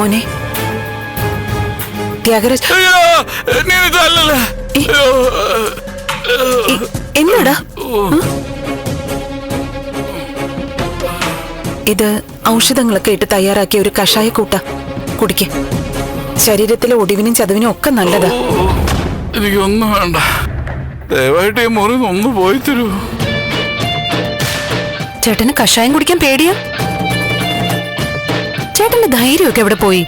മോനെ. ത്യാഗരാജ്? എന്നാടാ? ഇത് ഔഷധങ്ങളൊക്കെ ഇട്ട് തയ്യാറാക്കിയ ഒരു കഷായ കൂട്ട കുടിക്ക. ശരീരത്തിലെ ഒടിവിനും ചതവിനും ഒക്കെ നല്ലതാ. എനിക്കൊന്നും വേണ്ട. ദയവായിട്ട് ഈ മുറി ഒന്ന് പോയി തരൂ. ചേട്ടന് കഷായം കുടിക്കാൻ പേടിയാ? ചേട്ടന്റെ ധൈര്യമൊക്കെ എവിടെ പോയി?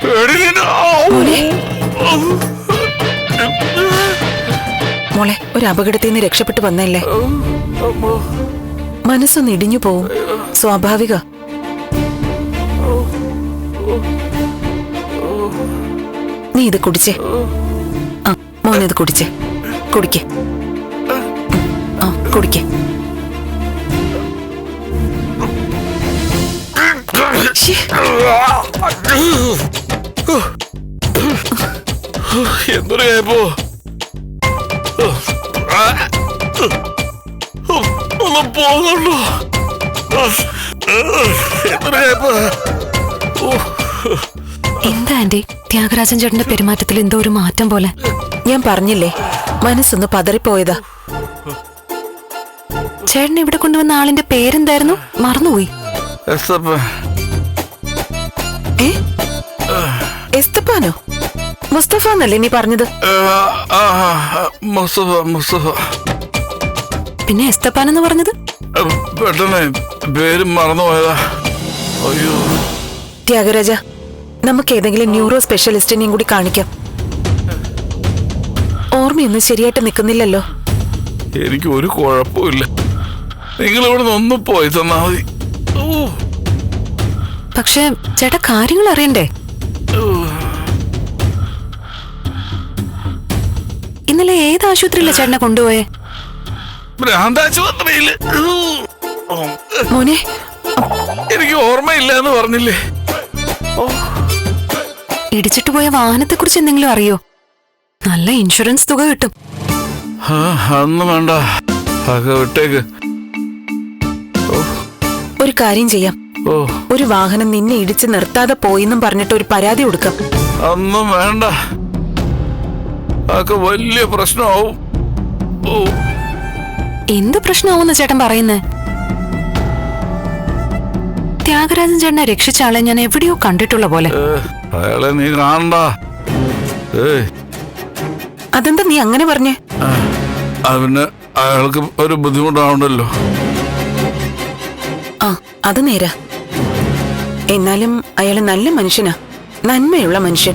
മോളെ. ഒരു അപകടത്തിൽ നിന്ന് രക്ഷപ്പെട്ടു വന്നല്ലേ. മനസ്സൊന്ന് ഇടിഞ്ഞു പോവും സ്വാഭാവിക. നീ ഇത് കുടിച്ചേ. ആ മോനെ ഇത് കുടിച്ചേ. കുടിക്കേ. ആ കുടിക്കേ. എന്തൊരു കേപ്പോ? ഒന്ന് പോകുന്നുണ്ടോ എന്തൊരു കേപ്പ്? എന്താ ആന്റി? ത്യാഗരാജൻ ചേട്ടന്റെ പെരുമാറ്റത്തിൽ എന്തോ ഒരു മാറ്റം പോലെ. ഞാൻ പറഞ്ഞില്ലേ മനസ്സൊന്ന് പതറിപ്പോയതാ. ചേട്ടൻ ഇവിടെ കൊണ്ടുവന്ന ആളിന്റെ പേരെന്തായിരുന്നു? മറന്നുപോയി. എസ്തപ്പാനോ മുസ്തഫ എന്നല്ലേ നീ പറഞ്ഞത്? മുസ്തഫ മുസ്തഫ. പിന്നെ എസ്തപ്പാൻ എന്ന് പറഞ്ഞത്? പെട്ടെന്ന് പേര് മറന്നുപോയതാ. അയ്യോ. ത്യാഗരാജ നമുക്ക് ഏതെങ്കിലും ന്യൂറോ സ്പെഷ്യലിസ്റ്റിനെയും കൂടി കാണിക്കാം. ഓർമ്മയൊന്നും ശരിയായിട്ട് നിൽക്കുന്നില്ലല്ലോ. എനിക്ക് ഒരു കുഴപ്പമില്ല നിങ്ങൾ ഇവിടെ നിന്ന് ഒന്നും പോയി തന്നാ മതി. പക്ഷെ ചേട്ടാ കാര്യങ്ങൾ അറിയണ്ടേ? ഇന്നലെ ഏത് ആശുപത്രിയിലെ ചേട്ടനെ കൊണ്ടുപോയേ? ഭ്രാന്താശുപത്രിയിൽ മോനെ എനിക്ക് ഓർമ്മയില്ല എന്ന് പറഞ്ഞില്ലേ ഇടിച്ചിട്ട് പോയ വാഹനത്തെ കുറിച്ച് എന്തെങ്കിലും അറിയോ? നല്ല ഇൻഷുറൻസ് തുക കിട്ടും. അന്ന് വേണ്ട. വിട്ടേക്ക്. ഒരു കാര്യം ചെയ്യാം. ഒരു വാഹനം നിന്നെ ഇടിച്ച് നിർത്താതെ പോയിന്നും പറഞ്ഞിട്ട് ഒരു പരാതി കൊടുക്കാം. അന്നും വേണ്ട. അതൊക്കെ വലിയ പ്രശ്നമാവും. എന്ത് പ്രശ്നമാവുന്ന ചേട്ടൻ പറയുന്നേ? ത്യാഗരാജൻ ചേട്ടനെ രക്ഷിച്ച ആളെ ഞാൻ എവിടെയോ കണ്ടിട്ടുള്ള പോലെ. അയാളെ നീ കാണണ്ട. അതെന്താ നീ അങ്ങനെ പറഞ്ഞേ? അവന് പിന്നെ അയാൾക്ക് ഒരു ബുദ്ധിമുട്ടാവണ്ടല്ലോ. ആ അത് നേരാ. എന്നാലും അയാൾ നല്ല മനുഷ്യനാ. നന്മയുള്ള മനുഷ്യൻ.